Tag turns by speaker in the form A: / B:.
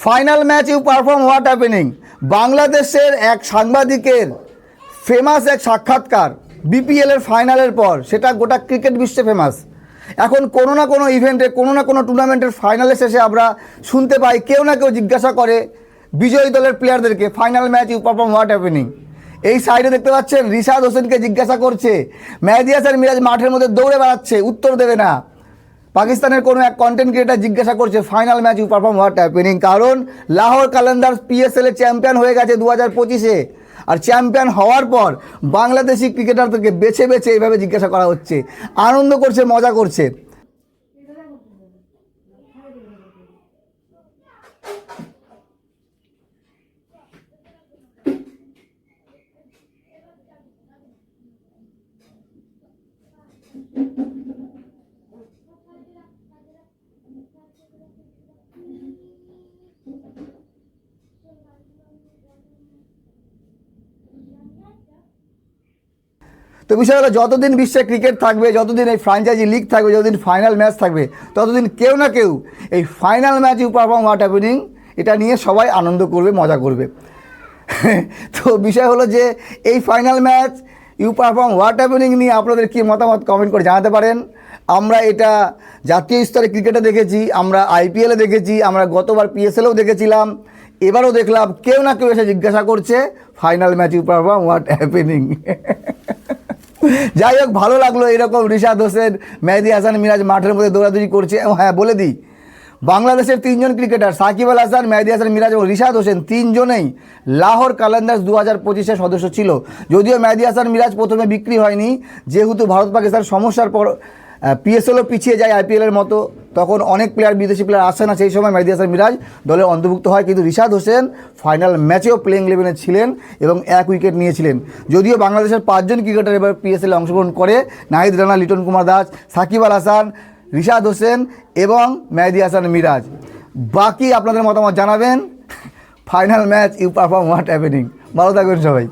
A: Final match you perform what happening বাংলাদেশের এক সাংবাদিকের ফেমাস এক সাক্ষাৎকার বিপিএল এর ফাইনালের পর, সেটা গোটা ক্রিকেট বিশ্বে ফেমাস এখন কোনো না কোনো ইভেন্টে কোনো না কোনো টুর্নামেন্টের ফাইনালে শেষে আমরা শুনতে পাই, কেউ না কেউ জিজ্ঞাসা করে বিজয়ী দলের প্লেয়ারদেরকে final match you perform what happening এই সাইডে দেখতে পাচ্ছেন, রিশাদ হোসেনকে জিজ্ঞাসা করছে মেহেদি হাসান মিরাজ মাঠের মধ্যে দৌড়ে বেড়াচ্ছে, উত্তর দেবে না। পাকিস্তানের কোনো এক কন্টেন্ট ক্রিয়েটার জিজ্ঞাসা করছে final match you perform what happening কারণ লাহোর কালেন্দার পিএসএল এ চ্যাম্পিয়ন হয়ে গেছে দু হাজার পঁচিশে। আর চ্যাম্পিয়ন হওয়ার পর বাংলাদেশি ক্রিকেটারদেরকে বেছে বেছে এইভাবে জিজ্ঞাসা করা হচ্ছে। আনন্দ করছে, মজা করছে। তো বিষয় হলো, যতদিন বিশ্বে ক্রিকেট থাকবে, যতদিন এই ফ্র্যাঞ্চাইজি লিগ থাকবে, যতদিন ফাইনাল ম্যাচ থাকবে, ততদিন কেউ না কেউ এই final match you perform what happening এটা নিয়ে সবাই আনন্দ করবে, মজা করবে। তো বিষয় হলো যে, এই final match you perform what happening নিয়ে আপনাদের কী মতামত কমেন্ট করে জানাতে পারেন। আমরা এটা জাতীয় স্তরে ক্রিকেটে দেখেছি, আমরা আইপিএলে দেখেছি, আমরা গতবার পিএসএলেও দেখেছিলাম। এবারও দেখলাম, কেউ না কেউ এসে জিজ্ঞাসা করছে final match you perform what happening যাই হোক, ভালো লাগল এরকম রিশাদ হোসেন, মেহেদি হাসান, মিরাজ মাঠের মধ্যে দৌড়াদৌড়ি করছে। এবং হ্যাঁ বলে দিই, বাংলাদেশের তিনজন ক্রিকেটার, সাকিব আল হাসান, মেহেদি হাসান, মিরাজ এবং রিশাদ হোসেন তিনজনেই লাহোর কালান্দার্স দু হাজার পঁচিশের সদস্য ছিল। যদিও মেহেদি হাসান, মিরাজ প্রথমে বিক্রি হয়নি, যেহেতু ভারত পাকিস্তান সমস্যার পর পিএসএলও পিছিয়ে যায় আইপিএলের মতো। তখন অনেক প্লেয়ার বিদেশি প্লেয়ার আসে না সেই সময় মেহেদি হাসান মিরাজ দলে অন্তর্ভুক্ত হয়। কিন্তু রিশাদ হোসেন ফাইনাল ম্যাচেও প্লেইং ইলেভেনে ছিলেন এবং এক উইকেট নিয়েছিলেন। যদিও বাংলাদেশের পাঁচজন ক্রিকেটার এবার পিএসএলে অংশগ্রহণ করে। নাহিদ রানা, লিটন কুমার দাস, সাকিব আল হাসান, রিশাদ হোসেন এবং মেহেদি হাসান মিরাজ। বাকি আপনাদের মতামত জানাবেন। Final match you perform what happening ভালো থাকবেন সবাই।